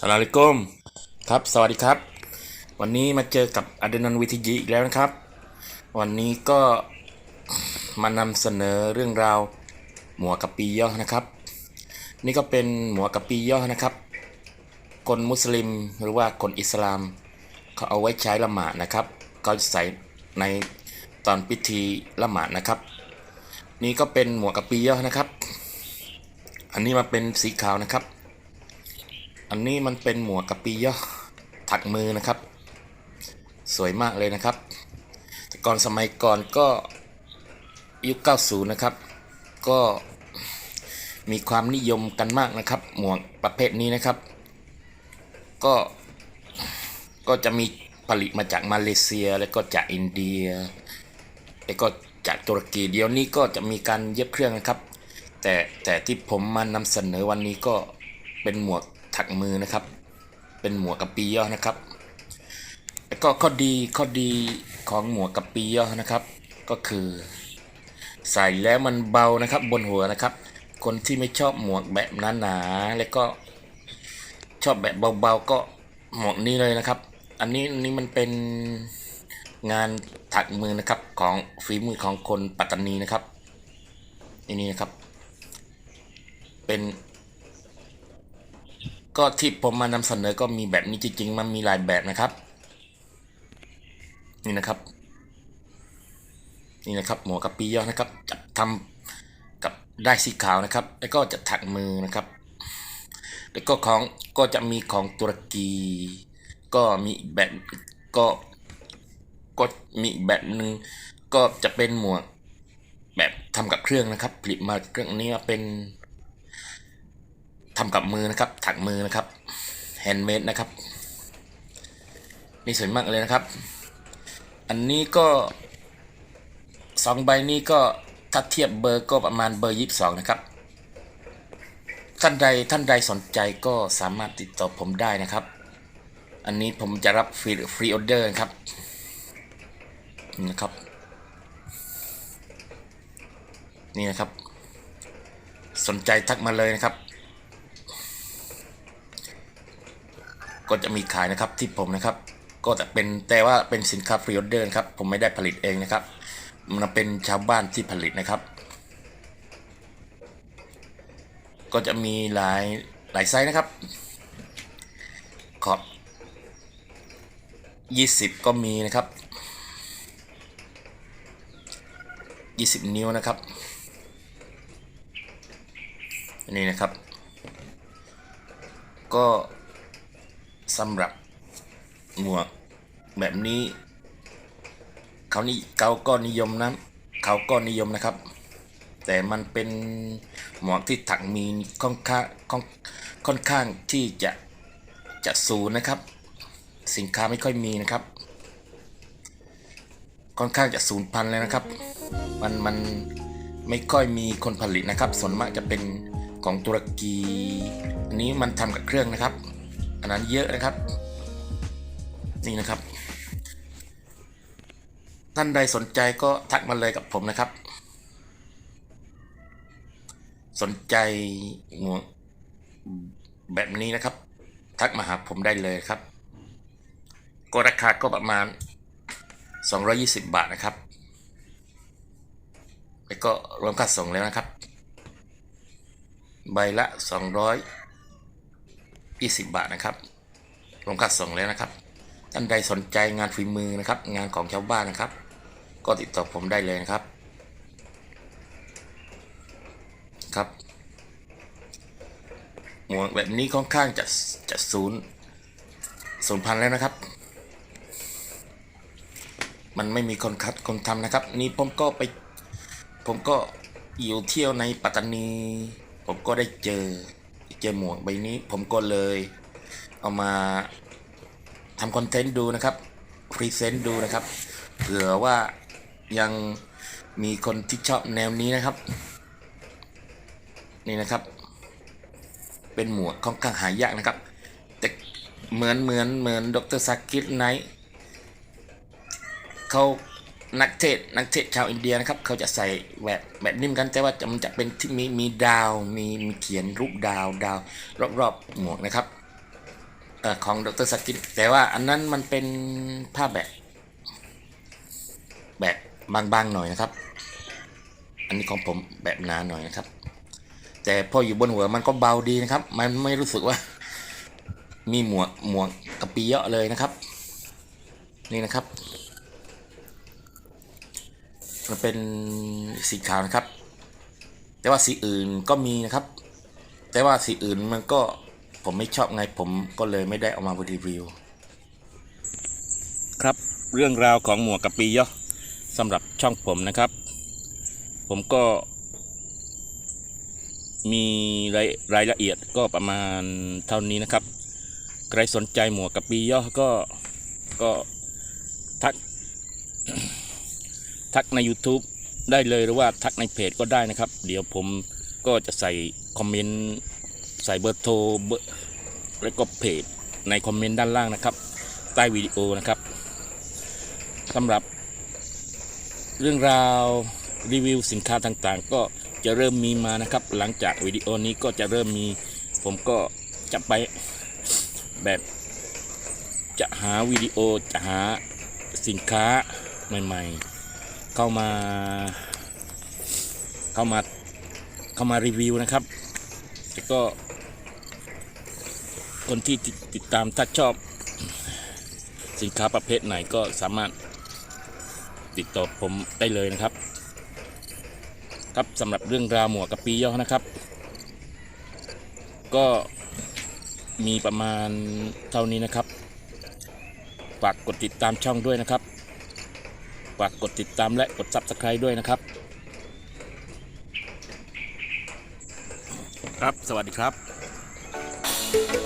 สลาลัยกุมครับ สวัสดีครับ วันนี้มาเจอกับอเดนันวิทยีอีกแล้วนะครับ วันนี้ก็มานำเสนอเรื่องราวหมวกกับปีย่อนะครับ นี่ก็เป็นหมวกกับปีย่อนะครับ คนมุสลิมหรือว่าคนอิสลาม เขาเอาไว้ใช้ละหมาดนะครับเขาจะใส่ในตอนพิธีละหมาดนะครับ นี่ก็เป็นหมวกกับปีย่อนะครับ อันนี้มาเป็นสีขาวนะครับ อันนี้มันเป็นหมวกกะปีย่อถักมือนะครับ สวยมากเลยนะครับ แต่ก่อนสมัยก่อนก็ยุค 90 นะครับ ก็มีความนิยมกันมากนะครับ หมวกประเภทนี้นะครับ ก็ก็จะมีผลิตมาจากมาเลเซีย แล้วก็จากอินเดีย แล้วก็จากตุรกีเดี๋ยวนี้ก็จะมีการเย็บเครื่องนะครับ แต่แต่ที่ผมมานำเสนอวันนี้ก็เป็นหมวก ถักมือนะครับ เป็นหมวกกะปีย่อนะครับ แล้วก็ข้อดีข้อดีของหมวกกะปีย่อนะครับ ก็คือ ใส่แล้วมันเบานะครับ บนหัวนะครับ คนที่ไม่ชอบหมวกแบบหนาๆแล้วก็ชอบแบบเบาๆก็หมวกนี้เลยนะครับ อันนี้อันนี้มันเป็นงานถักมือนะครับของฝีมือของคนปัตตานีนะครับอันนี้นะครับ เป็น ก็ที่ผมมานำเสนอก็มีแบบนี้จริงๆ มันมีหลายแบบนะครับ นี่นะครับ นี่นะครับหมวกกับปียอนะครับจะทำกับได้สีขาวนะครับ แล้วก็จะถักมือนะครับ แล้วก็ของก็จะมีของตุรกี ก็มีแบบก็ก็มีแบบหนึ่งก็จะเป็นหมวกแบบทำกับเครื่องนะครับผลิตมาเครื่องนี้เป็น ทำกับมือนะครับถักมือนะครับแฮนด์เมดนะครับนี่สวยมากเลยนะครับ อันนี้ก็สองใบนี้ก็ถ้าเทียบเบอร์ก็ประมาณเบอร์ยี่สิบสองนะครับ ท่านใดท่านใดสนใจก็สามารถติดต่อผมได้นะครับ อันนี้ผมจะรับฟรีฟรีออเดอร์นะครับนะครับ นี่นะครับ สนใจทักมาเลยนะครับ ก็จะมีขายนะครับที่ผมนะครับ ก็จะเป็นแต่ว่าเป็นสินค้าฟรีออเดอร์นครับ ผมไม่ได้ผลิตเองนะครับ มันเป็นชาวบ้านที่ผลิตนะครับ ก็จะมีหลายหลายไซส์นะครับ ขอบ 20 ก็มีนะครับ 20 นิ้วนะครับนนี้นะครับ ก็ สำหรับหมวกแบบนี้เขานี่เขาก็นิยมนะเขาก็นิยมนะครับ แต่มันเป็นหมวกที่ถักมีค่อนข้างค่อนข้างที่จะจะสูนนะครับ สินค้าไม่ค่อยมีนะครับ ค่อนข้างจะสูญพันธุ์เลยนะครับ มันมันไม่ค่อยมีคนผลิตนะครับ ส่วนมากจะเป็นของตุรกี อันนี้มันทำกับเครื่องนะครับ อันนั้นเยอะนะครับ นี่นะครับ ท่านใดสนใจก็ทักมาเลยกับผมนะครับ สนใจแบบนี้นะครับ ทักมาหาผมได้เลยครับ ก็ราคาก็ประมาณ 220 บาทนะครับแล้วก็รวมค่าส่งแล้วนะครับ ใบละ 20 บาทนะครับรวมค่าส่งแล้วนะครับ ท่านใดสนใจงานฝีมือนะครับ งานของชาวบ้านนะครับ ก็ติดต่อผมได้เลยนะครับ ครับหมวกแบบนี้ค่อนข้างจะจะศูนย์ศูนย์พันแล้วนะครับ มันไม่มีคนคัดคนทำนะครับ นี่ผมก็ไป ผมก็อยู่เที่ยวในปัตตานี ผมก็ได้เจอ เจอหมวกใบนี้ผมก็เลย เอามาทำคอนเทนต์ดูนะครับพรีเซนต์ดูนะครับ เผื่อว่ายังมีคนที่ชอบแนวนี้นะครับ นี่นะครับ เป็นหมวกค่อนข้างหายากนะครับ แต่เหมือนเหมือนเหมือนดรซากิดไนท์เขา นักเทศนักเทศชาวอินเดียนะครับ เขาจะใส่แบบแบบนิ่มกันแต่ว่ามันจะเป็นที่มีมีดาวมีมีเขียนรูปดาวดาวรอบๆหมวกนะครับเอ่อของดรสกินแต่ว่าอันนั้นมันเป็นผ้าแบบ แบบบางๆหน่อยนะครับ อันนี้ของผมแบบหนาหน่อยนะครับ แต่พออยู่บนหัวมันก็เบาดีนะครับ มันไม่รู้สึกว่า มีหมวกหมวกกระปีเยอะเลยนะครับ นี่นะครับ มันเป็นสีขาวนะครับ แต่ว่าสีอื่นก็มีนะครับ แต่ว่าสีอื่นมันก็ผมไม่ชอบไงผมก็เลยไม่ได้เอามารีวิว ครับเรื่องราวของหมวกกะปีเยอะสำหรับช่องผมนะครับ ผมก็ มีรายรายละเอียดก็ประมาณเท่านี้นะครับ ใครสนใจหมวกกะปียอะก็ก็ ทักใน YouTube ได้เลยหรือว่าทักในเพจก็ได้นะครับ เดี๋ยวผมก็จะใส่คอมเมนต์ใส่เบอร์โทรเบอร์แล้วก็เพจในคอมเมนต์ด้านล่างนะครับ ใต้วิดีโอนะครับสำหรับ เรื่องราวรีวิวสินค้าต่างๆ ก็จะเริ่มมีมานะครับ หลังจากวิดีโอนี้ก็จะเริ่มมี ผมก็จะไปแบบจะหาวิดีโอจะหาสินค้าใหม่ ๆ เข้ามา เข้ามาเข้ามารีวิวนะครับแล้วก็ คนที่ติดตามถ้าชอบ สินค้าประเภทไหนก็สามารถติดต่อผมได้เลยนะครับ ครับสำหรับเรื่องราวหมวกกะปีย่อนะครับ ก็มีประมาณเท่านี้นะครับฝากกดติดตามช่องด้วยนะครับ ฝากกดติดตามและกด Subscribe ด้วยนะครับ ครับ สวัสดีครับ